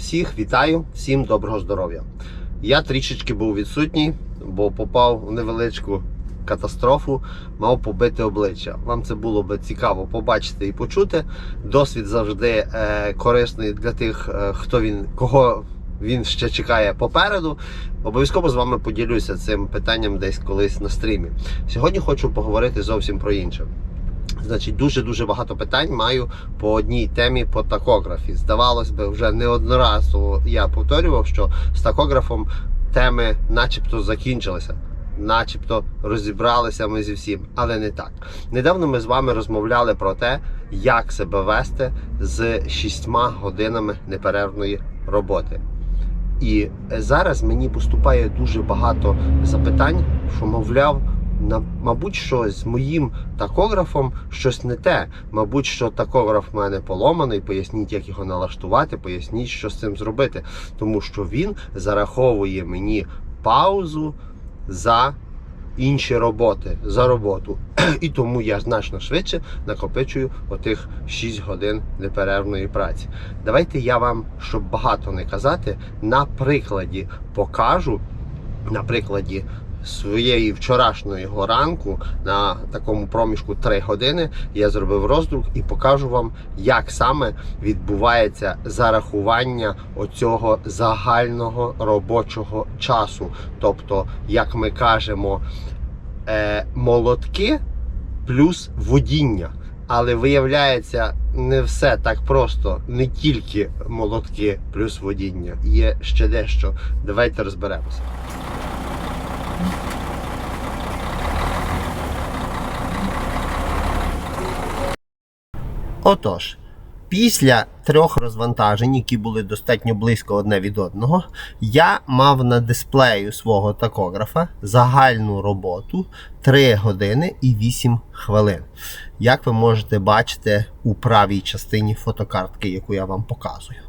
Всіх вітаю, всім доброго здоров'я. Я трішечки був відсутній, бо попав у невеличку катастрофу, мав побити обличчя. Вам це було би цікаво побачити і почути. Досвід завжди е, корисний для тих, е, хто він кого він ще чекає попереду. Обов'язково з вами поділюся цим питанням десь колись на стрімі. Сьогодні хочу поговорити зовсім про інше. Значить, дуже дуже багато питань маю по одній темі по такографі. Здавалось би, вже неодноразово я повторював, що з такографом теми, начебто, закінчилися. Начебто розібралися ми зі всім, але не так. Недавно ми з вами розмовляли про те, як себе вести з шістьма годинами неперервної роботи. І зараз мені поступає дуже багато запитань, що мовляв, мабуть, що з моїм такографом щось не те. Мабуть, що такограф в мене поломаний. Поясніть, як його налаштувати, поясніть, що з цим зробити. Тому що він зараховує мені паузу за інші роботи, за роботу. І тому я значно швидше накопичую отих 6 годин неперервної праці. Давайте я вам, щоб багато не казати, на прикладі покажу, на прикладі своєї вчорашньої ранку на такому проміжку 3 години я зробив роздрук і покажу вам, як саме відбувається зарахування оцього загального робочого часу. Тобто, як ми кажемо, е, молотки плюс водіння. Але виявляється, не все так просто, не тільки молотки плюс водіння. Є ще дещо. Давайте розберемося. Отож, після трьох розвантажень, які були достатньо близько одне від одного, я мав на дисплею свого такографа загальну роботу 3 години і 8 хвилин. Як ви можете бачити у правій частині фотокартки, яку я вам показую.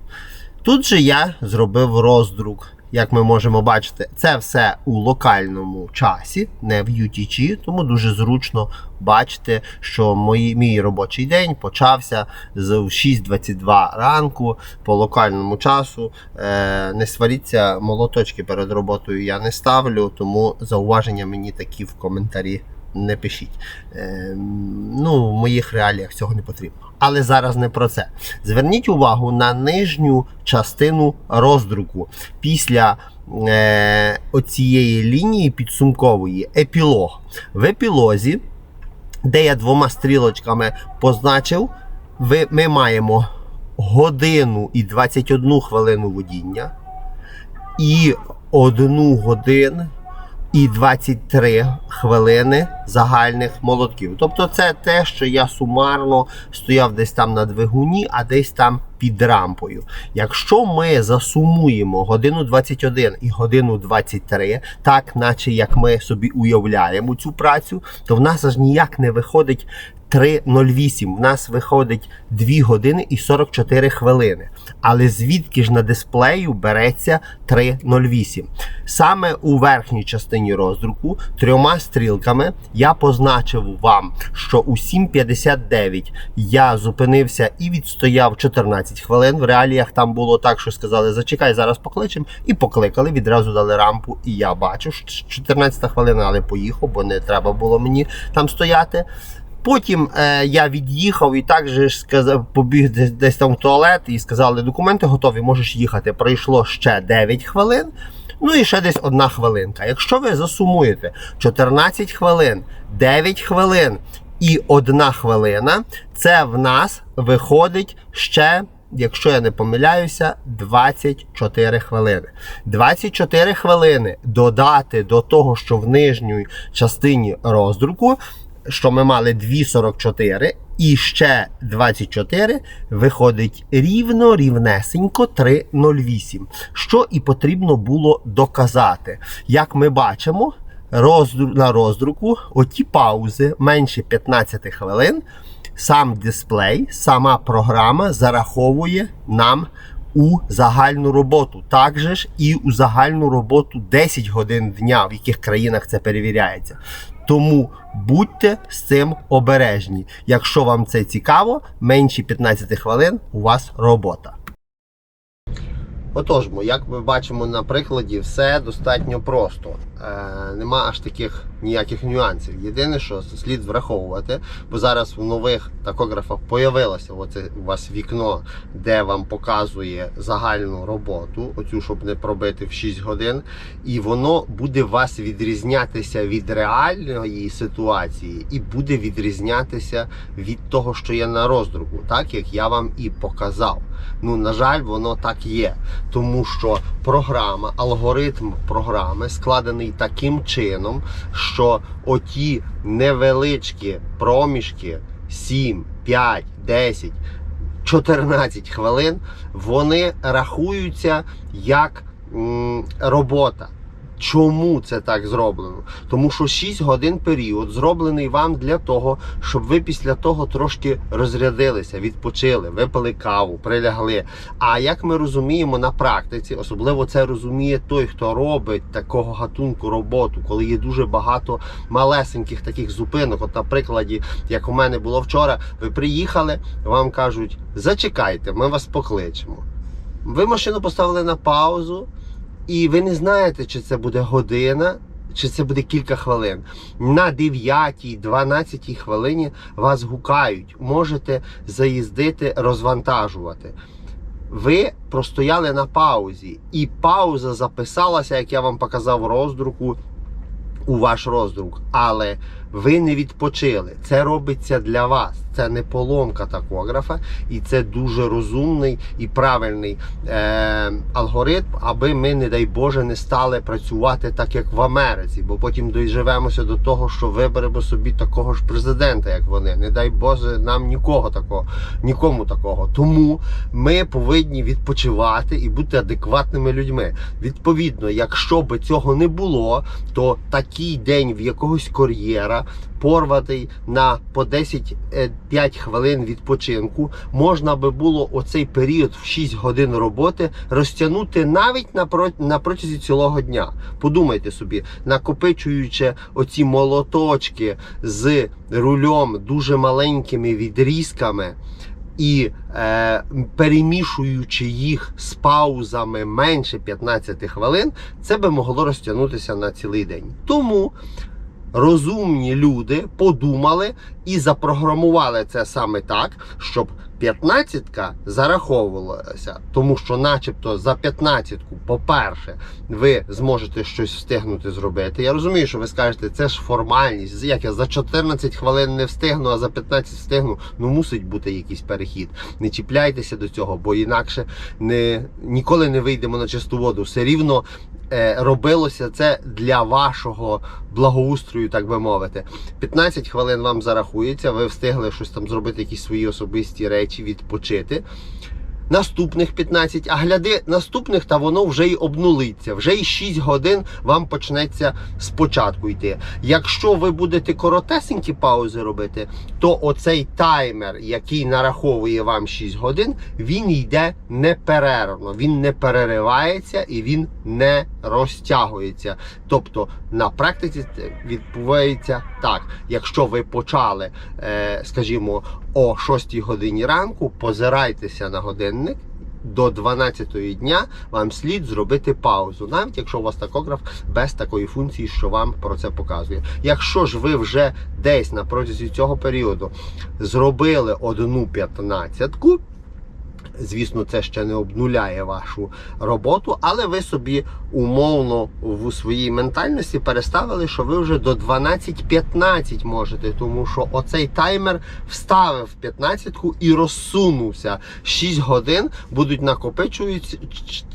Тут же я зробив роздрук. Як ми можемо бачити, це все у локальному часі, не в UTC, тому дуже зручно бачити, що мої, мій робочий день почався з 6.22 ранку по локальному часу. Е, не сваріться, молоточки перед роботою я не ставлю, тому зауваження мені такі в коментарі не пишіть. Е, ну, в моїх реаліях цього не потрібно. Але зараз не про це. Зверніть увагу на нижню частину роздруку. Після е, оцієї лінії підсумкової епілог. В епілозі, де я двома стрілочками позначив, ви, ми маємо годину і 21 хвилину водіння і одну годину і 23 хвилини загальних молотків. Тобто це те, що я сумарно стояв десь там на двигуні, а десь там під рампою. Якщо ми засумуємо годину 21 і годину 23, так наче як ми собі уявляємо цю працю, то в нас аж ніяк не виходить 3.08. В нас виходить 2 години і 44 хвилини. Але звідки ж на дисплею береться 3.08? Саме у верхній частині роздруку трьома стрілками я позначив вам, що у 7.59 я зупинився і відстояв 14 хвилин. В реаліях там було так, що сказали, зачекай, зараз покличемо. І покликали, відразу дали рампу. І я бачу, що 14 хвилина, але поїхав, бо не треба було мені там стояти. Потім е, я від'їхав і так же сказав, побіг десь, десь там в туалет і сказали, документи готові, можеш їхати. Пройшло ще 9 хвилин. Ну і ще десь одна хвилинка. Якщо ви засумуєте 14 хвилин, 9 хвилин і 1 хвилина, це в нас виходить ще. Якщо я не помиляюся, 24 хвилини. 24 хвилини додати до того, що в нижній частині роздруку що ми мали 2,44 і ще 24 виходить рівно рівнесенько 3,08. Що і потрібно було доказати. Як ми бачимо, роздру... на роздруку оті паузи менше 15 хвилин. Сам дисплей, сама програма зараховує нам у загальну роботу. Також і у загальну роботу 10 годин дня, в яких країнах це перевіряється. Тому будьте з цим обережні. Якщо вам це цікаво, менше 15 хвилин у вас робота. Отож, як ми бачимо на прикладі, все достатньо просто. Е, нема аж таких ніяких нюансів. Єдине, що слід враховувати, бо зараз в нових такографах появилося оце у вас вікно, де вам показує загальну роботу, оцю, щоб не пробити в 6 годин, і воно буде вас відрізнятися від реальної ситуації і буде відрізнятися від того, що є на роздруку, так як я вам і показав. Ну, на жаль, воно так є. Тому що програма, алгоритм програми складений таким чином, що оті невеличкі проміжки 7, 5, 10, 14 хвилин, вони рахуються як робота. Чому це так зроблено? Тому що 6 годин період зроблений вам для того, щоб ви після того трошки розрядилися, відпочили, випили каву, прилягли. А як ми розуміємо на практиці, особливо це розуміє той, хто робить такого гатунку роботу, коли є дуже багато малесеньких таких зупинок. От на прикладі, як у мене було вчора, ви приїхали, вам кажуть, зачекайте, ми вас покличемо. Ви машину поставили на паузу. І ви не знаєте, чи це буде година, чи це буде кілька хвилин. На 9-12 хвилині вас гукають. Можете заїздити, розвантажувати. Ви простояли на паузі, і пауза записалася, як я вам показав роздруку, у ваш роздрук. Але ви не відпочили. Це робиться для вас. Це не поломка такографа, і це дуже розумний і правильний е, алгоритм, аби ми, не дай Боже, не стали працювати так, як в Америці, бо потім доживемося до того, що виберемо собі такого ж президента, як вони. Не дай Боже, нам нікого такого, нікому такого. Тому ми повинні відпочивати і бути адекватними людьми. Відповідно, якщо би цього не було, то такий день в якогось порватий на по 10 е, 5 хвилин відпочинку, можна би було оцей період в 6 годин роботи розтягнути навіть на, про- на протязі цілого дня. Подумайте собі, накопичуючи оці молоточки з рульом дуже маленькими відрізками. І е, перемішуючи їх з паузами менше 15 хвилин, це би могло розтягнутися на цілий день. Тому розумні люди подумали і запрограмували це саме так, щоб 15-ка зараховувалася, тому що, начебто, за 15-ку, по-перше, ви зможете щось встигнути зробити. Я розумію, що ви скажете, це ж формальність. Як я за 14 хвилин не встигну, а за 15 встигну. Ну мусить бути якийсь перехід. Не чіпляйтеся до цього, бо інакше не, ніколи не вийдемо на чисту воду. Все рівно е, робилося це для вашого благоустрою, так би мовити. 15 хвилин вам зарахується, ви встигли щось там зробити, якісь свої особисті речі, відпочити. Наступних 15, а гляди наступних, та воно вже й обнулиться. Вже й 6 годин вам почнеться спочатку йти. Якщо ви будете коротесенькі паузи робити, то оцей таймер, який нараховує вам 6 годин, він йде неперервно, він не переривається і він не розтягується. Тобто на практиці відбувається так. Якщо ви почали, е, скажімо, о 6 годині ранку, позирайтеся на годинник. До 12 дня вам слід зробити паузу, навіть якщо у вас такограф без такої функції, що вам про це показує. Якщо ж ви вже десь на протязі цього періоду зробили одну п'ятнадцятку, звісно, це ще не обнуляє вашу роботу, але ви собі умовно в своїй ментальності переставили, що ви вже до 12-15 можете, тому що оцей таймер вставив 15-ку і розсунувся. 6 годин будуть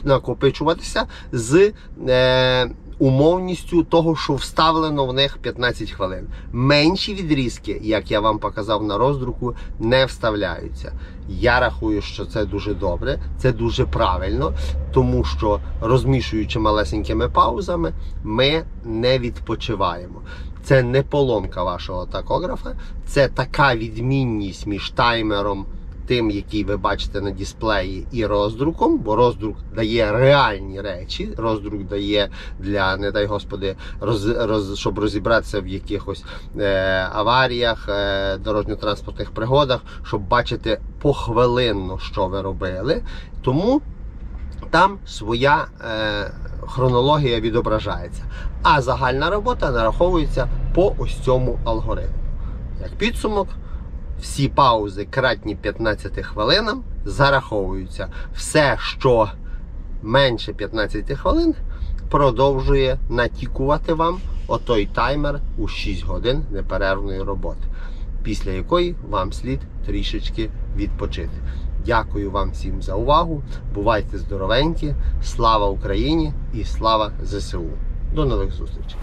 накопичуватися з. Е, Умовністю того, що вставлено в них 15 хвилин. Менші відрізки, як я вам показав на роздруку, не вставляються. Я рахую, що це дуже добре, це дуже правильно, тому що розмішуючи малесенькими паузами, ми не відпочиваємо. Це не поломка вашого такографа, це така відмінність між таймером. Тим, який ви бачите на дисплеї, і роздруком, бо роздрук дає реальні речі. Роздрук дає для, не дай господи, роз, роз, щоб розібратися в якихось е, аваріях, е, дорожньо-транспортних пригодах, щоб бачити похвилинно, що ви робили. Тому там своя е, хронологія відображається. А загальна робота нараховується по ось цьому алгоритму. Як підсумок, всі паузи кратні 15 хвилинам зараховуються. Все, що менше 15 хвилин, продовжує натікувати вам отой таймер у 6 годин неперервної роботи, після якої вам слід трішечки відпочити. Дякую вам всім за увагу. Бувайте здоровенькі. Слава Україні і слава ЗСУ. До нових зустрічей.